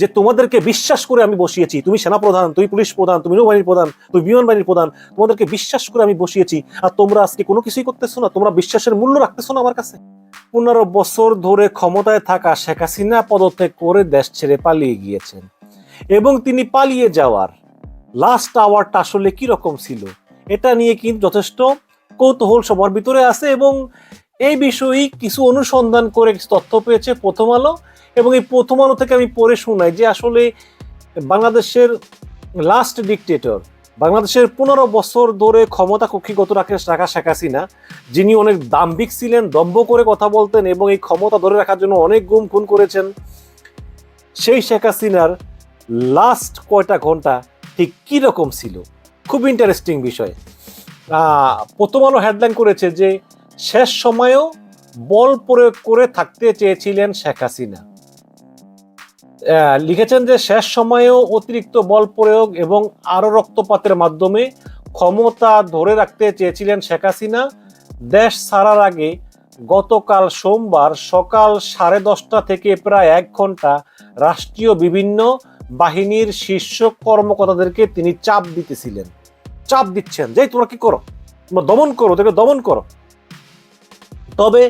যে তোমাদেরকে বিশ্বাস করে আমি বসিয়েছি। তুমি সেনাপ্রধান, তুমি পুলিশ প্রধান, তুমি নৌবাহিনীর প্রধান, তুমি বিমান বাহিনীর প্রধান, তোমাদেরকে বিশ্বাস করে আমি বসিয়েছি। আর তোমরা আজকে কোনো কিছুই করতেছো না, তোমরা বিশ্বাসের মূল্য রাখতেছো না আমার কাছে। পনেরো বছর ধরে ক্ষমতায় থাকা শেখ হাসিনা পদত্যাগ করে দেশ ছেড়ে পালিয়ে গিয়েছেন। এবং তিনি পালিয়ে যাওয়ার লাস্ট আওয়ারটা আসলে কি রকম ছিল, এটা নিয়ে কিন্তু যথেষ্ট কৌতূহল সবার ভিতরে আছে এবং এই বিষয়েই কিছু অনুসন্ধান করে তথ্য পেয়েছে প্রথম আলো। এবং এই প্রথম আলো থেকে আমি পড়ে শোনাই যে আসলে বাংলাদেশের লাস্ট ডিকটেটর বাংলাদেশের পনেরো বছর ধরে ক্ষমতা কক্ষিগত রাখে রাখা শেখ হাসিনা, যিনি অনেক দাম্ভিক ছিলেন, দম্ভ করে কথা বলতেন এবং এই ক্ষমতা ধরে রাখার জন্য অনেক গুম খুন করেছেন। সেই শেখ হাসিনার লাস্ট কয়টা ঘণ্টা ঠিক কী রকম ছিল? খুব ইন্টারেস্টিং বিষয়। প্রথম আলো হেডলাইন করেছে যে শেষ সময়েও বল প্রয়োগ করে থাকতে চেয়েছিলেন শেখ হাসিনা। লিখেছেন যে শেষ সময়েও অতিরিক্ত বল প্রয়োগ এবং আরও রক্তপাতের মাধ্যমে ক্ষমতা ধরে রাখতে চেয়েছিলেন শেখ হাসিনা। দেশ ছাড়ার আগে গতকাল সোমবার সকাল সাড়ে দশটা থেকে প্রায় এক ঘণ্টা রাষ্ট্রীয় বিভিন্ন বাহিনীর শীর্ষ কর্মকর্তাদেরকে তিনি চাপ দিতেছিলেন। চাপ দিচ্ছেন যে তোমরা কি করো? তোমরা দমন করো ওদেরকে দমন করো। তবে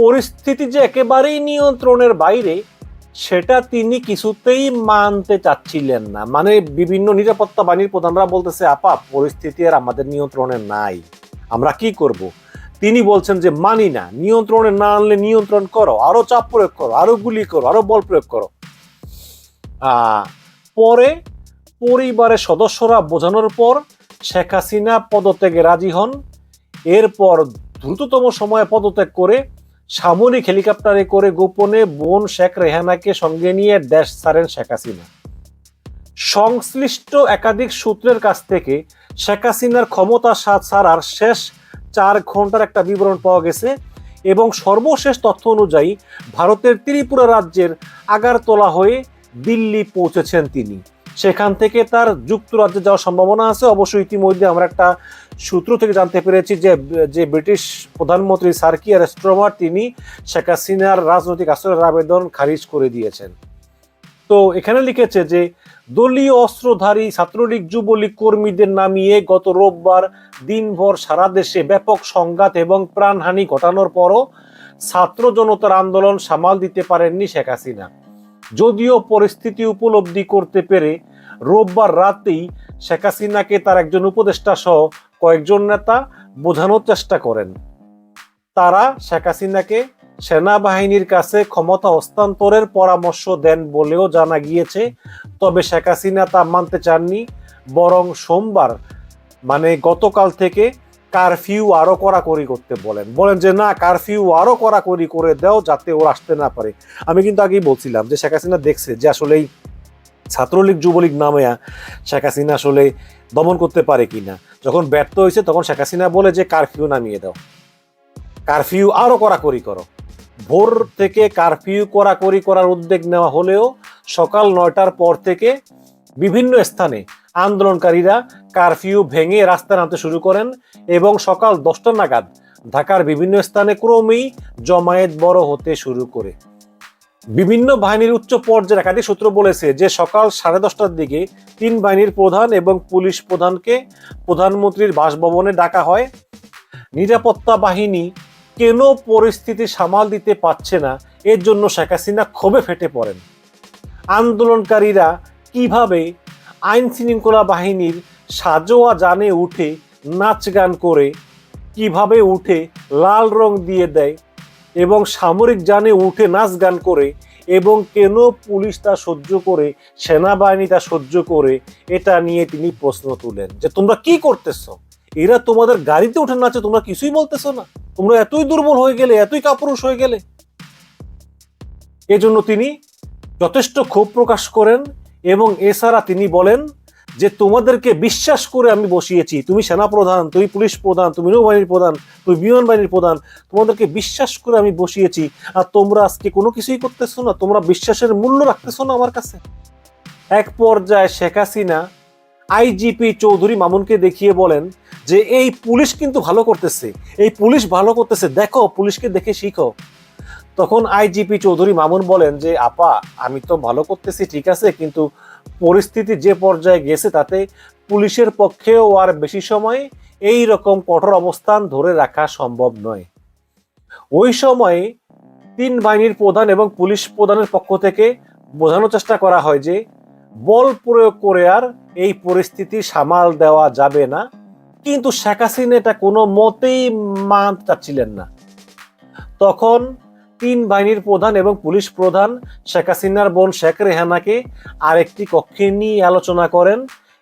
পরিস্থিতি যে একেবারেই নিয়ন্ত্রণের বাইরে, সেটা তিনি কিছুতেই মানতে চাচ্ছিলেন না। মানে বিভিন্ন নিরাপত্তা বাহিনীর প্রধানরা বলতেছে, আপা, পরিস্থিতি আর আমাদের নিয়ন্ত্রণে নাই। আমরা কি করব? তিনি বলছেন যে, মানি না। নিয়ন্ত্রণে না আনলে নিয়ন্ত্রণ করো। আরও চাপ প্রয়োগ করো, আরও গুলি করো, আরও বল প্রয়োগ করো। পরে পরিবারের সদস্যরা বোঝানোর পর শেখ হাসিনা পদত্যাগে রাজি হন। এরপর দ্রুততম সময়ে পদত্যাগ করে, সামরিক হেলিকপ্টারে করে গোপনে বোন শেখ রেহানাকে সঙ্গে নিয়ে দেশ ছাড়েন শেখ হাসিনা। সংশ্লিষ্ট একাধিক সূত্রের কাছ থেকে শেখ হাসিনার ক্ষমতা ছাড়ার শেষ চার ঘণ্টার একটা বিবরণ পাওয়া গেছে এবং সর্বশেষ তথ্য অনুযায়ী ভারতের ত্রিপুরা রাজ্যের আগারতলা হয়ে দিল্লি পৌঁছেছেন তিনি। সেখান থেকে তার যুক্তরাজ্যে যাওয়ার সম্ভাবনা আছে। অবশ্য ইতিমধ্যে আমরা একটা সূত্র থেকে জানতে পেরেছি যে যে ব্রিটিশ প্রধানমন্ত্রী সার্কিয়ার স্ট্রমার তিনি শেখ হাসিনার রাজনৈতিক আশ্রয়ের আবেদন খারিজ করে দিয়েছেন। তো এখানে লিখেছে যে, দলীয় অস্ত্রধারী ছাত্রলীগ যুবলীগ কর্মীদের নামিয়ে গত রোববার দিনভর সারা দেশে ব্যাপক সংঘাত এবং প্রাণহানি ঘটানোর পরও ছাত্র জনতার আন্দোলন সামাল দিতে পারেননি শেখ হাসিনা। যদিও পরিস্থিতি উপলব্ধি করতে পেরে রোববার রাতেই শেখ হাসিনাকে তার একজন উপদেষ্টা সহ কয়েকজন নেতা বোঝানোর চেষ্টা করেন। তারা শেখ হাসিনাকে সেনাবাহিনীর কাছে ক্ষমতা হস্তান্তরের পরামর্শ দেন বলেও জানা গিয়েছে, তবে শেখ হাসিনা তা মানতে চাননি, বরং সোমবার মানে গতকাল থেকে কারফিউ আরও কড়াকড়ি করতে বলেন। বলেন যে, না, কারফিউ আরও কড়াকড়ি করে দাও যাতে ওরা আসতে না পারে। আমি কিন্তু আগেই বলছিলাম যে, শেখ হাসিনা দেখছে যে আসলে এই ছাত্রলীগ, যুবলীগ নামে শেখ হাসিনা আসলে দমন করতে পারে কি না যখন ব্যর্থ হয়েছে, তখন শেখ হাসিনা বলে যে, কারফিউ নামিয়ে দাও। কারফিউ আরও কড়াকড়ি করো। ভোর থেকে কারফিউ কড়াকড়ি করার উদ্যোগ নেওয়া হলেও সকাল নয়টার পর থেকে বিভিন্ন স্থানে আন্দোলনকারীরা কারফিউ ভেঙে রাস্তা নামতে শুরু করেন এবং সকাল দশটা নাগাদ ঢাকার বিভিন্ন স্থানে ক্রমেই জমায়েত বড় হতে শুরু করে। বিভিন্ন বাহিনীর উচ্চ পর্যায়ের একাধিক সূত্র বলেছে যে সকাল সাড়ে দশটার দিকে তিন বাহিনীর প্রধান এবং পুলিশ প্রধানকে প্রধানমন্ত্রীর বাসভবনে ডাকা হয়। নিরাপত্তা বাহিনী কেন পরিস্থিতি সামাল দিতে পারছে না, এর জন্য শেখ হাসিনা ক্ষোভে ফেটে পড়েন। আন্দোলনকারীরা কীভাবে আইন শৃঙ্খলা বাহিনীর সাজোয়া জানে উঠে নাচ গান করে, কীভাবে উঠে লাল রং দিয়ে দেয় এবং সামরিক জানে উঠে নাচ গান করে এবং কেন পুলিশ তা সহ্য করে, সেনাবাহিনী তা সহ্য করে, এটা নিয়ে তিনি প্রশ্ন তুলেন যে, তোমরা কি করতেছ? এরা তোমাদের গাড়িতে উঠে নাচে, তোমরা কিছুই বলতেছো না। তোমরা এতই দুর্বল হয়ে গেলে, এতই কাপুরুষ হয়ে গেলে। এজন্য তিনি যথেষ্ট ক্ষোভ প্রকাশ করেন এবং এছাড়া তিনি বলেন যে তোমাদেরকে বিশ্বাস করে আমি বসিয়েছি। তুমি সেনাপ্রধান, তুমি পুলিশ প্রধান, তুমি নৌবাহিনীর প্রধান, তুমি বিমান বাহিনীর প্রধান, তোমাদেরকে বিশ্বাস করে আমি বসিয়েছি আর তোমরা আজকে কোনো কিছুই করতেছো না, তোমরা বিশ্বাসের মূল্য রাখতেছো না আমার কাছে। এক পর্যায়ে শেখ হাসিনা আইজিপি চৌধুরী মামুনকে দেখিয়ে বলেন যে এই পুলিশ কিন্তু ভালো করতেছে, এই পুলিশ ভালো করতেছে, দেখো পুলিশকে দেখে শিখো। তখন আইজিপি চৌধুরী মামুন বলেন যে, আপা, আমি তো ভালো করতেছি, ঠিক আছে, কিন্তু পরিস্থিতি যে পর্যায়ে গেছে তাতে পুলিশের পক্ষেও আর বেশি সময় এই রকম কঠোর অবস্থান ধরে রাখা সম্ভব নয়। ওই সময়ে তিন বাহিনীর প্রধান এবং পুলিশ প্রধানের পক্ষ থেকে বোঝানোর চেষ্টা করা হয় যে, বল প্রয়োগ করে আর এই পরিস্থিতি সামাল দেওয়া যাবে না, কিন্তু শেখ হাসিনা এটা কোনো মতেই মানতে চাচ্ছিলেন না। তখন তিন বাহিনীর প্রধান এবং পুলিশ প্রধান শেখ হাসিনার বোন শেখ রেহানাকে আরেকটি কক্ষে নিয়ে আলোচনা করেন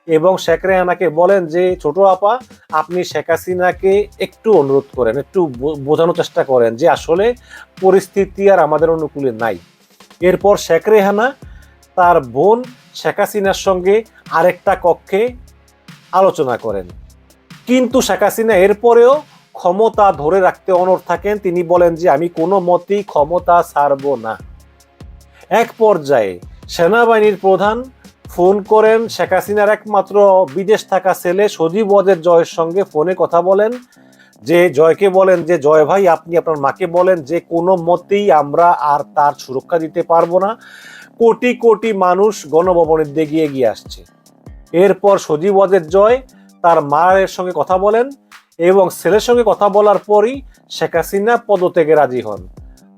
এবং শেখ রেহানাকে বলেন যে, ছোট আপা, আপনি শেখ হাসিনাকে একটু অনুরোধ করেন, একটু বোঝানোর চেষ্টা করেন যে, আসলে পরিস্থিতি আর আমাদের অনুকূলে নাই। এরপর শেখ রেহানা তার বোন শেখ হাসিনার সঙ্গে আরেকটা কক্ষে আলোচনা করেন। কিন্তু শেখ হাসিনা এরপরেও ক্ষমতা ধরে রাখতে অনড় থাকেন। তিনি বলেন যে, আমি কোনো মতেই ক্ষমতা ছাড়ব না। এক পর্যায়ে সেনাবাহিনীর প্রধান ফোন করেন শেখ হাসিনার একমাত্র বিদেশ থাকা ছেলে সজীব ওয়াজের জয়ের সঙ্গে ফোনে কথা বলেন যে, জয়কে বলেন যে, জয় ভাই, আপনি আপনার মাকে বলেন যে, কোনো মতেই আমরা আর তার সুরক্ষা দিতে পারব না। কোটি কোটি মানুষ গণভবনের দিকে এগিয়ে আসছে। এরপর সজীব ওয়াজের জয় তার মায়ের সঙ্গে কথা বলেন। এবং ছেলের সঙ্গে কথা বলার পরই শেখ হাসিনা পদত্যাগে রাজি হন।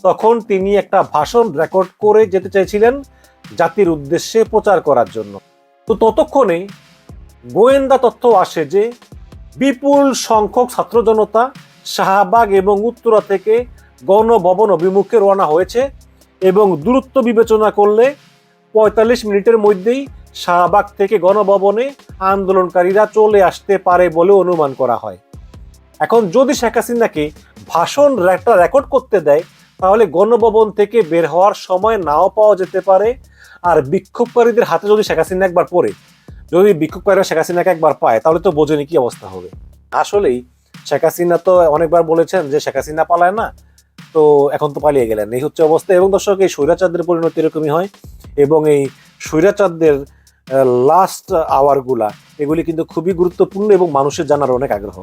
তখন তিনি একটা ভাষণ রেকর্ড করে যেতে চাইছিলেন জাতির উদ্দেশ্যে প্রচার করার জন্য। তো ততক্ষণে গোয়েন্দা তথ্য আসে যে বিপুল সংখ্যক ছাত্র জনতা শাহবাগ এবং উত্তরা থেকে গণভবন অভিমুখে রওনা হয়েছে এবং দূরত্ব বিবেচনা করলে পঁয়তাল্লিশ মিনিটের মধ্যেই শাহবাগ থেকে গণভবনে আন্দোলনকারীরা চলে আসতে পারে বলে অনুমান করা হয়। এখন যদি শেখ হাসিনাকে ভাষণ একটা রেকর্ড করতে দেয়, তাহলে গণভবন থেকে বের হওয়ার সময় নাও পাওয়া যেতে পারে। আর বিক্ষোভকারীদের হাতে যদি শেখ হাসিনা একবার পড়ে, যদি বিক্ষোভকারীরা শেখ হাসিনাকে একবার পায়, তাহলে তো বোঝেনি কি অবস্থা হবে। আসলেই শেখ হাসিনা তো অনেকবার বলেছেন যে শেখ হাসিনা পালায় না, তো এখন তো পালিয়ে গেলেন। এই হচ্ছে অবস্থা। এবং দর্শক, এই স্বৈরাচারদের পরিণতি এরকমই হয়। এবং এই স্বৈরাচারদের লাস্ট আওয়ারগুলা এগুলি কিন্তু খুবই গুরুত্বপূর্ণ এবং মানুষের জানার অনেক আগ্রহ।